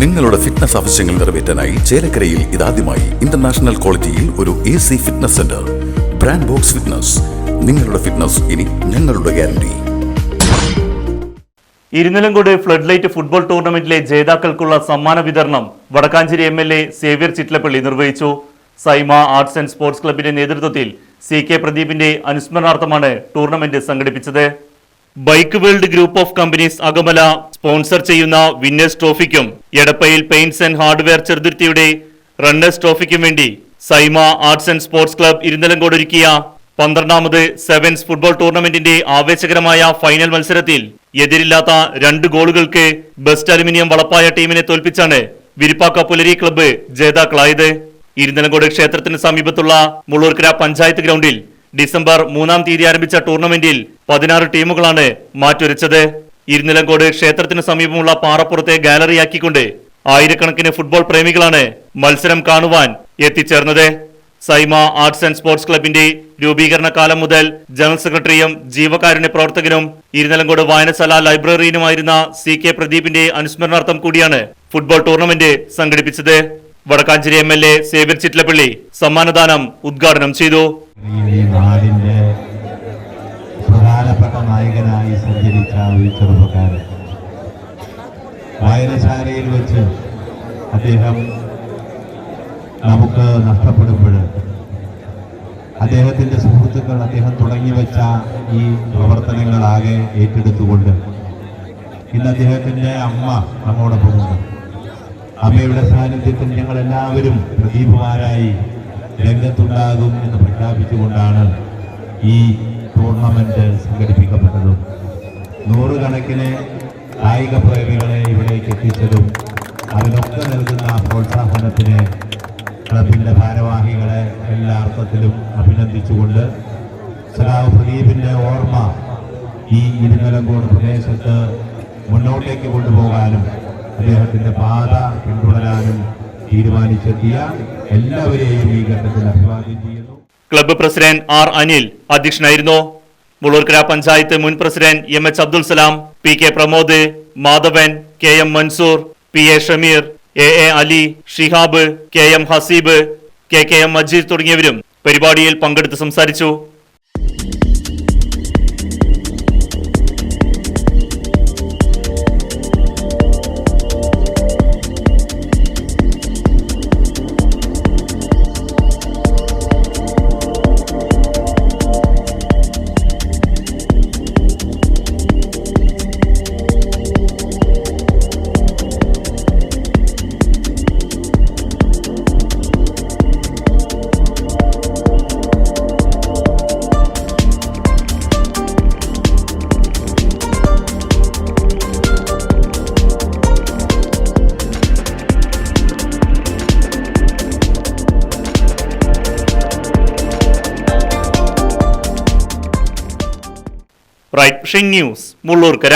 നിങ്ങളുടെ ഫിറ്റ്നസ് ആവശ്യങ്ങൾ നിറവേറ്റാനായി ചേലക്കരയിൽ ഇതാദ്യമായി ഇന്റർനാഷണൽ ക്വാളിറ്റിയിൽ ഒരു A C fitness centre brand box fitness നിങ്ങളുടെ ഫിറ്റ്നസ് ഇനി ഞങ്ങളുടെ guarantee Irunilamcode flood light football ടൂർണമെന്റിലെ ജേതാക്കൾക്കുള്ള സമ്മാന വിതരണം Vadakkanchery M L A Xavier Chittilappilly നിർവഹിച്ചു. സൈമ ആർട്സ് ആൻഡ് സ്പോർട്സ് ക്ലബിന്റെ നേതൃത്വത്തിൽ സി കെ പ്രദീപിന്റെ അനുസ്മരണാർത്ഥമാണ് ടൂർണമെന്റ് സംഘടിപ്പിച്ചത്. Bike world group of companies Akamala sponsor ചെയ്യുന്ന വിന്നേഴ്സ് ട്രോഫിക്കും എടപ്പയിൽ പെയിന്റ്സ് ആൻഡ് ഹാർഡ്വെയർ ചെറുതുരുത്തിയുടെ റണ്ണേഴ്സ് ട്രോഫിക്കും വേണ്ടി Saima arts and sports club Irunilamkode ഒരുക്കിയ പന്ത്രണ്ടാമത് സെവൻസ് ഫുട്ബോൾ ടൂർണമെന്റിന്റെ ആവേശകരമായ ഫൈനൽ മത്സരത്തിൽ എതിരില്ലാത്ത രണ്ട് ഗോളുകൾക്ക് ബെസ്റ്റ് അലുമിനിയം വളപ്പായ ടീമിനെ തോൽപ്പിച്ചാണ് വിരിപ്പാക്ക പുലരി ക്ലബ്ബ് ജേതാക്കളായത്. ഇരുന്നലങ്കോട് ക്ഷേത്രത്തിന് സമീപത്തുള്ള മുള്ളൂർക്കര പഞ്ചായത്ത് ഗ്രൗണ്ടിൽ ഡിസംബർ മൂന്നാം തീയതി ആരംഭിച്ച ടൂർണമെന്റിൽ പതിനാറ് ടീമുകളാണ് മാറ്റുരച്ചത്. ഇരുനിലങ്കോട് ക്ഷേത്രത്തിന് സമീപമുള്ള പാറപ്പുറത്തെ ഗാലറിയാക്കിക്കൊണ്ട് ആയിരക്കണക്കിന് ഫുട്ബോൾ പ്രേമികളാണ് മത്സരം കാണുവാൻ എത്തിച്ചേർന്നത്. സൈമ ആർട്സ് ആൻഡ് സ്പോർട്സ് ക്ലബിന്റെ രൂപീകരണ കാലം മുതൽ ജനറൽ സെക്രട്ടറിയും ജീവകാരുണ്യ പ്രവർത്തകനും ഇരുനിലങ്കോട് വായനശാല ലൈബ്രറിയനുമായിരുന്ന സി കെ പ്രദീപിന്റെ അനുസ്മരണാർത്ഥം കൂടിയാണ് ഫുട്ബോൾ ടൂർണമെന്റ് സംഘടിപ്പിച്ചത്. Vadakkanchery M L A Xavier Chittilappilly സമ്മാനദാനം ഉദ്ഘാടനം ചെയ്തു. നായകനായി സഞ്ചരിച്ച ഒരു ചെറുപ്പക്കാരൻ. വായനശാലയിൽ വെച്ച് അദ്ദേഹം നമുക്ക് നഷ്ടപ്പെടുമ്പോൾ അദ്ദേഹത്തിന്റെ സുഹൃത്തുക്കൾ അദ്ദേഹം തുടങ്ങി വെച്ച ഈ പ്രവർത്തനങ്ങളാകെ ഏറ്റെടുത്തുകൊണ്ട് ഇന്ന് അദ്ദേഹത്തിന്റെ അമ്മ നമ്മോടൊപ്പമുണ്ട് അമ്മയുടെ സാന്നിധ്യത്തിൽ ഞങ്ങൾ എല്ലാവരും പ്രദീപമാരായി രംഗത്തുണ്ടാകും എന്ന് പ്രഖ്യാപിച്ചുകൊണ്ടാണ് ഈ ടൂർണമെന്റ് സംഘടിപ്പിക്കപ്പെട്ടതും നൂറുകണക്കിന് കായിക പ്രേമികളെ ഇവിടേക്ക് എത്തിച്ചതും അതിനൊക്കെ നൽകുന്ന പ്രോത്സാഹനത്തിന് ക്ലബിന്റെ ഭാരവാഹികളെ എല്ലാ അർത്ഥത്തിലും അഭിനന്ദിച്ചുകൊണ്ട് സലാവ് പ്രദീപിന്റെ ഓർമ്മ ഈ ഇരുനിലങ്കോട് പ്രദേശത്ത് മുന്നോട്ടേക്ക് കൊണ്ടുപോകാനും അദ്ദേഹത്തിന്റെ പാത പിന്തുടരാനും തീരുമാനിച്ചെത്തിയ എല്ലാവരെയും ഈ ഘട്ടത്തിൽ അഭിവാദ്യം ചെയ്യുന്നു. ക്ലബ്ബ് പ്രസിഡന്റ് ആർ അനിൽ അധ്യക്ഷനായിരുന്നു. മുള്ളൂർക്കര പഞ്ചായത്ത് മുൻ president M H Abdul Salam P K Pramod Madhavan K M Mansoor P A Shameer A A Ali Shihab K M Haseeb K K M Majeed തുടങ്ങിയവരും പരിപാടിയിൽ പങ്കെടുത്ത് സംസാരിച്ചു. Right news Mullurkara